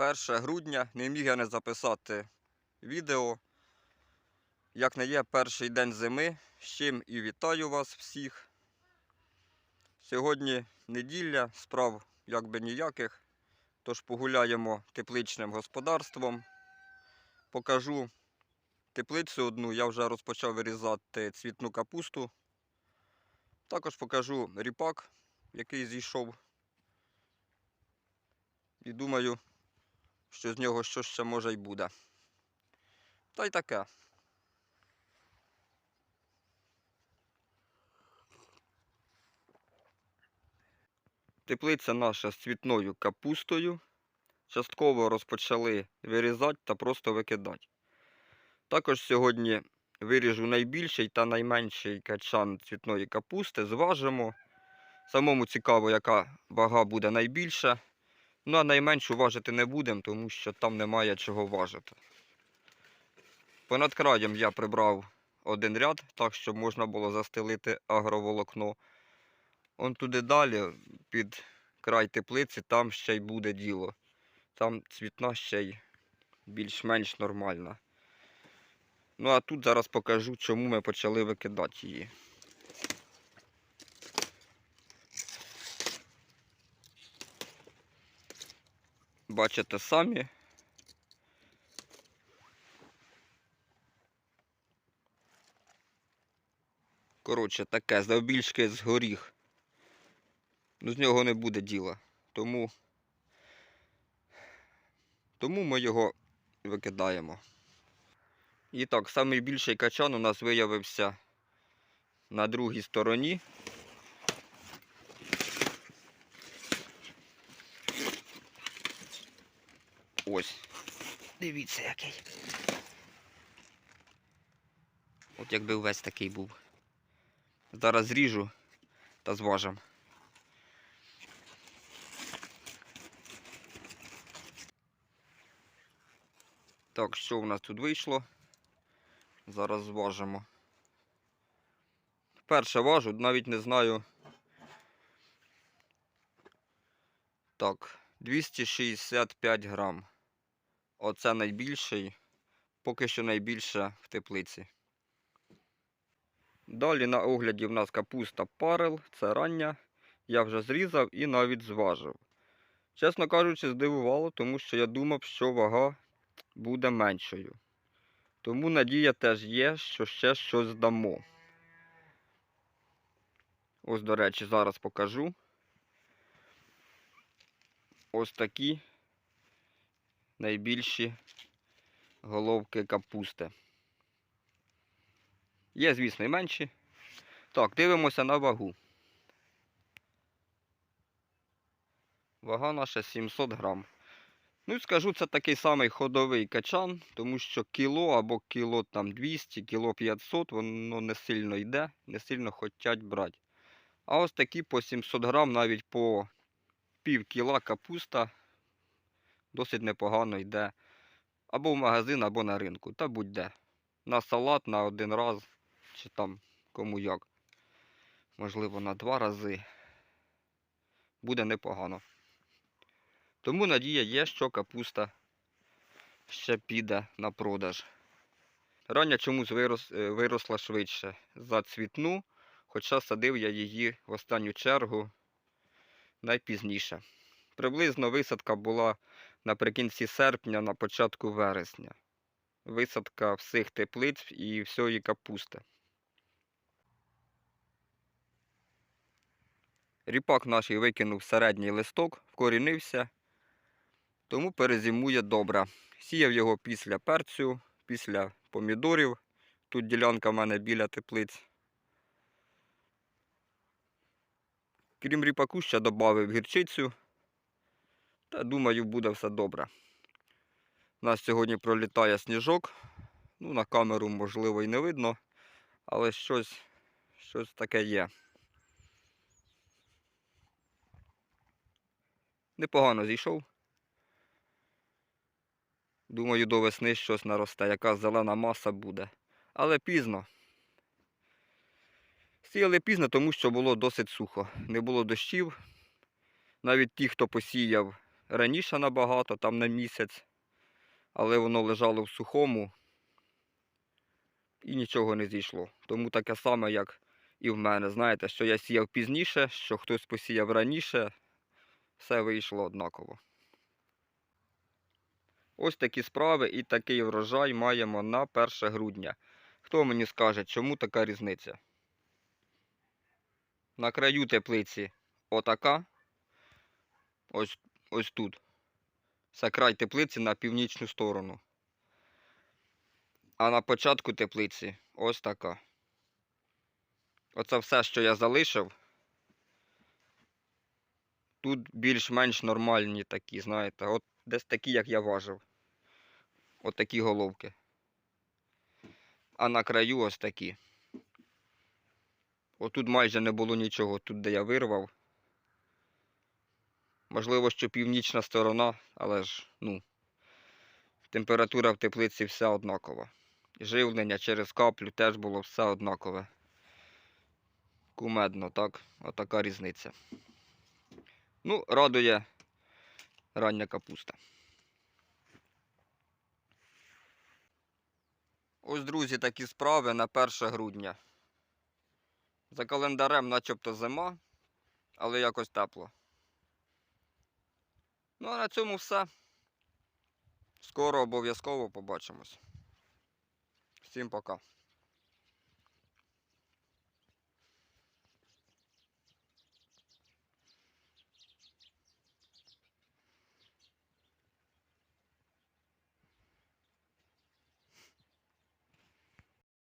1 грудня не міг я не записати відео. Як не є перший день зими, з чим і вітаю вас всіх. Сьогодні неділя, справ якби ніяких. Тож погуляємо тепличним господарством. Покажу теплицю одну. Я вже розпочав вирізати цвітну капусту. Також покажу ріпак, який зійшов. І думаю, що з нього щось ще може й буде. Та й таке. Теплиця наша з цвітною капустою. Частково розпочали вирізати та просто викидати. Також сьогодні виріжу найбільший та найменший качан цвітної капусти, зважимо. Самому цікаво, яка вага буде найбільша. Ну, а найменшу важити не будемо, тому що там немає чого важити. Понад краєм я прибрав один ряд, так, щоб можна було застелити агроволокно. Он туди далі, під край теплиці, там ще й буде діло. Там цвітна ще й більш-менш нормальна. Ну а тут зараз покажу, чому ми почали викидати її. Бачите самі. Коротше, таке, завбільшки з горіх. Ну, з нього не буде діла. Тому, тому ми його викидаємо. І так, найбільший качан у нас виявився на другій стороні. Ось. Дивіться який. От якби увесь такий був. Зараз зріжу та зважимо. Так, що в нас тут вийшло? Зараз зважимо. Перше важу, навіть не знаю. Так, 265 грам. Оце найбільший, поки що найбільше в теплиці. Далі на огляді в нас капуста парел, це рання. Я вже зрізав і навіть зважив. Чесно кажучи, здивувало, тому що я думав, що вага буде меншою. Тому надія теж є, що ще щось дамо. Ось, до речі, зараз покажу. Ось такі найбільші головки капусти. Є, звісно, і менші. Так, дивимося на вагу. Вага наша 700 грам. Ну скажу, це такий самий ходовий качан, тому що кіло або кіло там 200, кіло 500, воно не сильно йде, не сильно хочуть брати. А ось такі по 700 грам, навіть по пів кіла капуста досить непогано йде. Або в магазин, або на ринку, та будь-де. На салат на один раз, чи там кому як. Можливо, на два рази. Буде непогано. Тому надія є, що капуста ще піде на продаж. Рання чомусь вирос, е, виросла швидше за цвітну, хоча садив я її в останню чергу найпізніше. Приблизно висадка була наприкінці серпня, на початку вересня. Висадка всіх теплиць і всієї капусти. Ріпак наш викинув середній листок, вкорінився, тому перезимує добре. Сіяв його після перцю, після помідорів. Тут ділянка в мене біля теплиць. Крім ріпаку, ще додав гірчицю. Та думаю, буде все добре. У нас сьогодні пролітає сніжок. Ну, на камеру, можливо, і не видно, але щось, щось таке є. Непогано зійшов. Думаю, до весни щось наросте, яка зелена маса буде. Але пізно. Сіяли пізно, тому що було досить сухо. Не було дощів. Навіть ті, хто посіяв раніше набагато, там на місяць, але воно лежало в сухому і нічого не зійшло. Тому таке саме, як і в мене. Знаєте, що я сіяв пізніше, що хтось посіяв раніше, все вийшло однаково. Ось такі справи і такий врожай маємо на 1 грудня. Хто мені скаже, чому така різниця? На краю теплиці отака. Ось, ось тут. Це край теплиці на північну сторону. А на початку теплиці ось така. Оце все, що я залишив. Тут більш-менш нормальні такі, знаєте, от десь такі, як я важив. От такі головки. А на краю ось такі. Отут майже не було нічого, тут де я вирвав. Можливо, що північна сторона, але ж, ну, температура в теплиці вся однакова. Живлення через каплю теж було все однакове. Кумедно, так? Отака різниця. Ну, радує рання капуста. Ось, друзі, такі справи на 1 грудня. За календарем начебто зима, але якось тепло. Ну а на цьому все. Скоро обов'язково побачимось. Всім пока.